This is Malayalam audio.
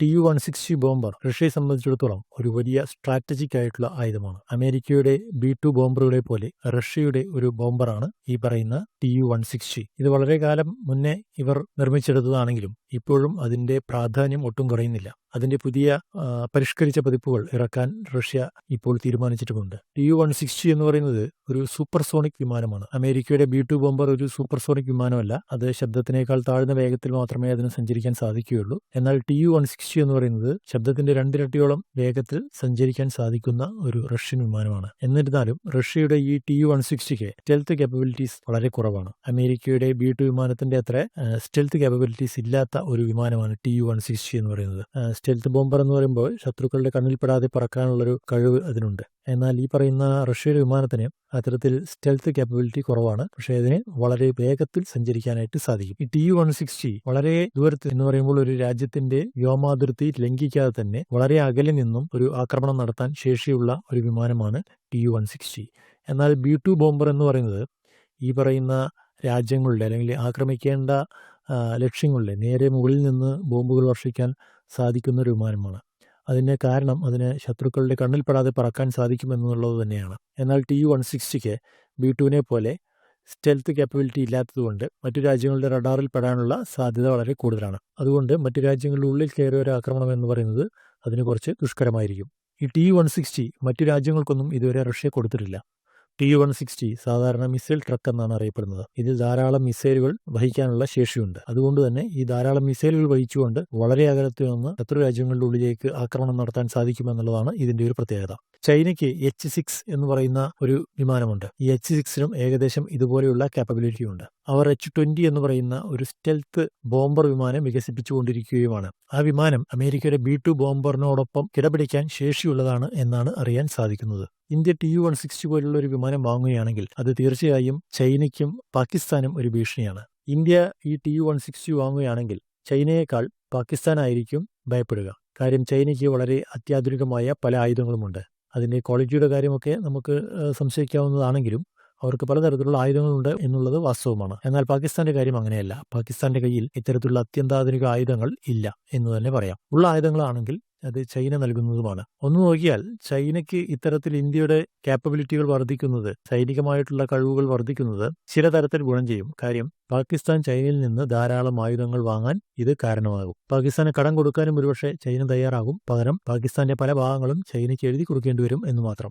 T U one sixty bomber റഷ്യയെ സംബന്ധിച്ചിടത്തോളം ഒരു വലിയ സ്ട്രാറ്റജിക് ആയിട്ടുള്ള ആയുധമാണ്. അമേരിക്കയുടെ ബി ടു ബോംബറുകളെ പോലെ റഷ്യയുടെ ഒരു ബോംബറാണ് ഈ പറയുന്ന ടി യു വൺ സിക്സ്റ്റി. ഇത് വളരെ കാലം മുന്നേ ഇവർ നിർമ്മിച്ചെടുത്തതാണെങ്കിലും ഇപ്പോഴും അതിന്റെ പ്രാധാന്യം ഒട്ടും കുറയുന്നില്ല. അതിന്റെ പുതിയ പരിഷ്കരിച്ച പതിപ്പുകൾ ഇറക്കാൻ റഷ്യ ഇപ്പോൾ തീരുമാനിച്ചിട്ടുമുണ്ട്. ടി യു വൺ സിക്സ്റ്റി എന്ന് പറയുന്നത് ഒരു സൂപ്പർസോണിക് വിമാനമാണ്. അമേരിക്കയുടെ ബി ടു ബോംബർ ഒരു സൂപ്പർസോണിക് വിമാനമല്ല. അത് ശബ്ദത്തിനേക്കാൾ താഴ്ന്ന വേഗത്തിൽ മാത്രമേ അതിന് സഞ്ചരിക്കാൻ സാധിക്കുകയുള്ളൂ. എന്നാൽ ടി യു വൺ സിക്സ്റ്റി എന്ന് പറയുന്നത് ശബ്ദത്തിന്റെ രണ്ടിരട്ടിയോളം വേഗത്തിൽ സഞ്ചരിക്കാൻ സാധിക്കുന്ന ഒരു റഷ്യൻ വിമാനമാണ്. എന്നിരുന്നാലും റഷ്യയുടെ ഈ ടി യു വൺ സിക്സ്റ്റിക്ക് സ്റ്റെൽത്ത് കേപ്പബിലിറ്റീസ് വളരെ കുറവാണ്. അമേരിക്കയുടെ ബി ടു വിമാനത്തിന്റെ അത്ര സ്റ്റെൽത്ത് കേപ്പബിലിറ്റീസ് ഇല്ലാത്ത ഒരു വിമാനമാണ് ടി യു വൺ സിക്സ്റ്റി എന്ന് പറയുന്നത്. സ്റ്റെൽത്ത് ബോംബർ എന്ന് പറയുമ്പോൾ ശത്രുക്കളുടെ കണ്ണിൽപ്പെടാതെ പറക്കാനുള്ളൊരു കഴിവ് അതിനുണ്ട്. എന്നാൽ ഈ പറയുന്ന റഷ്യയുടെ വിമാനത്തിന് അത്തരത്തിൽ സ്റ്റെൽത്ത് കേപ്പബിലിറ്റി കുറവാണ്. പക്ഷേ അതിന് വളരെ വേഗത്തിൽ സഞ്ചരിക്കാനായിട്ട് സാധിക്കും. ഈ ടി യു വൺ സിക്സ്റ്റി വളരെ ദൂരത്ത് എന്ന് പറയുമ്പോൾ ഒരു രാജ്യത്തിന്റെ വ്യോമാതിർത്തി ലംഘിക്കാതെ തന്നെ വളരെ അകലെ നിന്നും ഒരു ആക്രമണം നടത്താൻ ശേഷിയുള്ള ഒരു വിമാനമാണ് ടി യു വൺ സിക്സ്റ്റി. എന്നാൽ ബി ടു ബോംബർ എന്ന് പറയുന്നത് ഈ പറയുന്ന രാജ്യങ്ങളുടെ അല്ലെങ്കിൽ ആക്രമിക്കേണ്ട ആ, ലക്ഷ്യങ്ങളുടെ നേരെ മുകളിൽ നിന്ന് ബോംബുകൾ വർഷിക്കാൻ സാധിക്കുന്ന ഒരു വിമാനമാണ്. അതിന് കാരണം അതിന് ശത്രുക്കളുടെ കണ്ണിൽപ്പെടാതെ പറക്കാൻ സാധിക്കുമെന്നുള്ളത് തന്നെയാണ്. എന്നാൽ ടി യു വൺ സിക്സ്റ്റിക്ക് ബി ടുവിനെ പോലെ സ്റ്റെൽത്ത് കാപ്പബിലിറ്റി ഇല്ലാത്തതുകൊണ്ട് മറ്റു രാജ്യങ്ങളുടെ റഡാറിൽ പെടാനുള്ള സാധ്യത വളരെ കൂടുതലാണ്. അതുകൊണ്ട് മറ്റു രാജ്യങ്ങളുടെ ഉള്ളിൽ കയറിയ ഒരു ആക്രമണം എന്ന് പറയുന്നത് അതിന് കുറച്ച് ദുഷ്കരമായിരിക്കും. ഈ ടി വൺ സിക്സ്റ്റി മറ്റു രാജ്യങ്ങൾക്കൊന്നും ഇതുവരെ റഷ്യ കൊടുത്തിട്ടില്ല. ടി വൺ സിക്സ്റ്റി സാധാരണ മിസൈൽ ട്രക്ക് എന്നാണ് അറിയപ്പെടുന്നത്. ഇതിൽ ധാരാളം മിസൈലുകൾ വഹിക്കാനുള്ള ശേഷിയുണ്ട്. അതുകൊണ്ട് തന്നെ ഈ ധാരാളം മിസൈലുകൾ വഹിച്ചുകൊണ്ട് വളരെ അകലത്തിൽ നിന്ന് ശത്രു രാജ്യങ്ങളുടെ ഉള്ളിലേക്ക് ആക്രമണം നടത്താൻ സാധിക്കുമെന്നുള്ളതാണ് ഇതിന്റെ ഒരു പ്രത്യേകത. ചൈനയ്ക്ക് എച്ച് സിക്സ് എന്ന് പറയുന്ന ഒരു വിമാനമുണ്ട്. ഈ എച്ച് സിക്സിനും ഏകദേശം ഇതുപോലെയുള്ള കാപ്പബിലിറ്റി ഉണ്ട്. അവർ എച്ച് ട്വന്റി എന്ന് പറയുന്ന ഒരു സ്റ്റെൽത്ത് ബോംബർ വിമാനം വികസിപ്പിച്ചുകൊണ്ടിരിക്കുകയുമാണ്. ആ വിമാനം അമേരിക്കയുടെ ബി ടു ബോംബറിനോടൊപ്പം കിടപിടിക്കാൻ ശേഷിയുള്ളതാണ് എന്നാണ് അറിയാൻ സാധിക്കുന്നത്. India T U one sixty പോലുള്ള ഒരു വിമാനം വാങ്ങുകയാണെങ്കിൽ അത് തീർച്ചയായും ചൈനയ്ക്കും പാകിസ്ഥാനും ഒരു ഭീഷണിയാണ്. ഇന്ത്യ ഈ ടി യു വൺ സിക്സ്റ്റി വാങ്ങുകയാണെങ്കിൽ ചൈനയേക്കാൾ പാകിസ്ഥാനായിരിക്കും ഭയപ്പെടുക. കാര്യം ചൈനയ്ക്ക് വളരെ അത്യാധുനികമായ പല ആയുധങ്ങളുമുണ്ട്. അതിന്റെ ക്വാളിറ്റിയുടെ കാര്യമൊക്കെ നമുക്ക് സംശയിക്കാവുന്നതാണെങ്കിലും അവർക്ക് പലതരത്തിലുള്ള ആയുധങ്ങളുണ്ട് എന്നുള്ളത് വാസ്തവമാണ്. എന്നാൽ പാകിസ്ഥാന്റെ കാര്യം അങ്ങനെയല്ല. പാകിസ്ഥാന്റെ കയ്യിൽ ഇത്തരത്തിലുള്ള അത്യന്താധുനിക ആയുധങ്ങൾ ഇല്ല എന്ന് തന്നെ പറയാം. ഉള്ള ആയുധങ്ങളാണെങ്കിൽ അത് ചൈന നൽകുന്നതുമാണ്. ഒന്ന് നോക്കിയാൽ ചൈനയ്ക്ക് ഇത്തരത്തിൽ ഇന്ത്യയുടെ കാപ്പബിലിറ്റികൾ വർദ്ധിക്കുന്നത് സൈനികമായിട്ടുള്ള കഴിവുകൾ വർദ്ധിക്കുന്നത് ചില തരത്തിൽ ഗുണം ചെയ്യും. കാര്യം പാകിസ്ഥാൻ ചൈനയിൽ നിന്ന് ധാരാളം ആയുധങ്ങൾ വാങ്ങാൻ ഇത് കാരണമാകും. പാകിസ്ഥാന് കടം കൊടുക്കാനും ഒരുപക്ഷെ ചൈന തയ്യാറാകും. പകരം പാകിസ്ഥാന്റെ പല ഭാഗങ്ങളും ചൈനയ്ക്ക് എഴുതി കൊടുക്കേണ്ടി വരും എന്ന് മാത്രം.